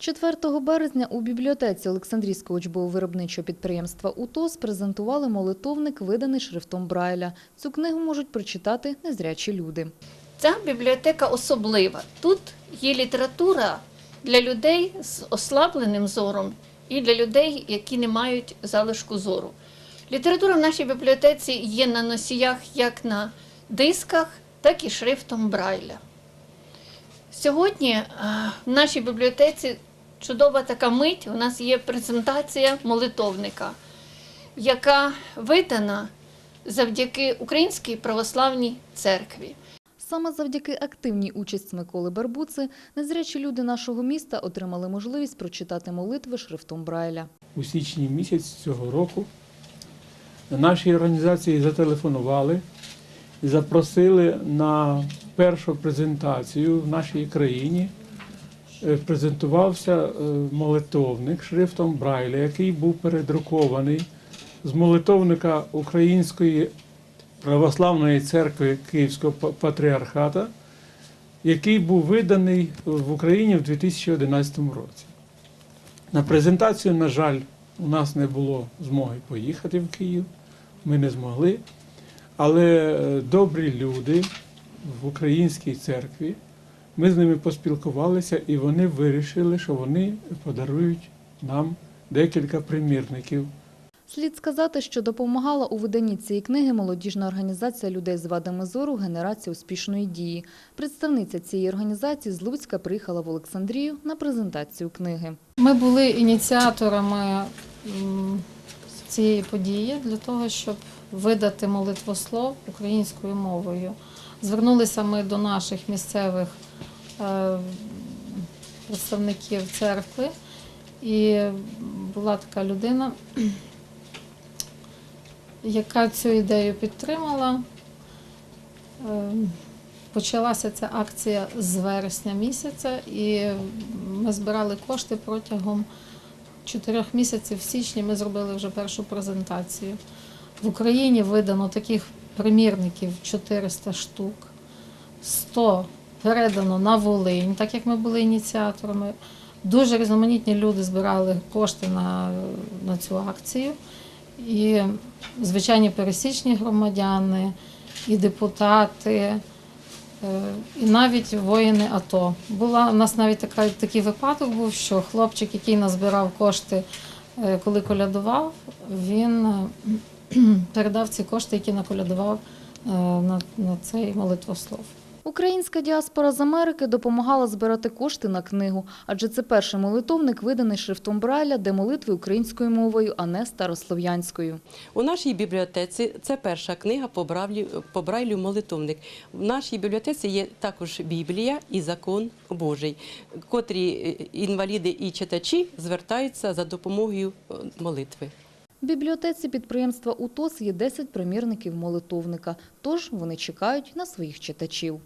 4 березня у бібліотеці Олександрійського учбово-виробничого підприємства УТОС презентували молитовник, виданий шрифтом Брайля. Цю книгу можуть прочитати незрячі люди. Ця бібліотека особлива. Тут є література для людей з ослабленим зором і для людей, які не мають залишку зору. Література в нашій бібліотеці є на носіях як на дисках, так і шрифтом Брайля. Сьогодні е, в нашій бібліотеці чудова така мить. У нас є презентація молитовника, яка видана завдяки Українській православній церкві. Саме завдяки активній участі Миколи Барбуци незрячі люди нашого міста отримали можливість прочитати молитви шрифтом Брайля. у січні місяць цього року нашій організації зателефонували запросили на першу презентацію в нашій країні. Е, Презентувався е, молитовник шрифтом Брайля, який був передрукований з молитовника Української православної церкви Київського па- патріархата, який був виданий в Україні в 2011 році. На презентацію, на жаль, у нас не було змоги поїхати в Київ, ми не змогли. Але е, добрі люди в українській церкві, ми з ними поспілкувалися, і вони вирішили, що вони подарують нам декілька примірників Слід сказати, що допомагала у виданні цієї книги молодіжна організація людей з вадами зору «Генерація успішної дії». Представниця цієї організації з Луцька приїхала в Олександрію на презентацію книги. Ми були ініціаторами цієї події для того, щоб видати молитвослов українською мовою. Звернулися ми до наших місцевих е, представників церкви, і була така людина, яка цю ідею підтримала. Е, Почалася ця акція з вересня місяця, і ми збирали кошти протягом чотирьох місяців. В січні ми зробили вже першу презентацію. В Україні видано таких примірників 400 штук, 100 передано на Волинь, так як ми були ініціаторами. Дуже різноманітні люди збирали кошти на, на цю акцію. І звичайні пересічні громадяни, і депутати. Е, І навіть воїни АТО. Була у нас навіть така, такий випадок був, що хлопчик, який назбирав кошти, е, коли колядував, він передав ці кошти, які наколядував е, на, на цей молитвослов. Українська діаспора з Америки допомагала збирати кошти на книгу, адже це перший молитовник, виданий шрифтом Брайля, де молитви українською мовою, а не старослов'янською. У нашій бібліотеці це перша книга по Брайлю, по Брайлю молитовник. В нашій бібліотеці є також Біблія і закон Божий, котрі е, інваліди і читачі звертаються за допомогою е, молитви. В бібліотеці підприємства УТОС є 10 примірників молитовника, тож вони чекають на своїх читачів.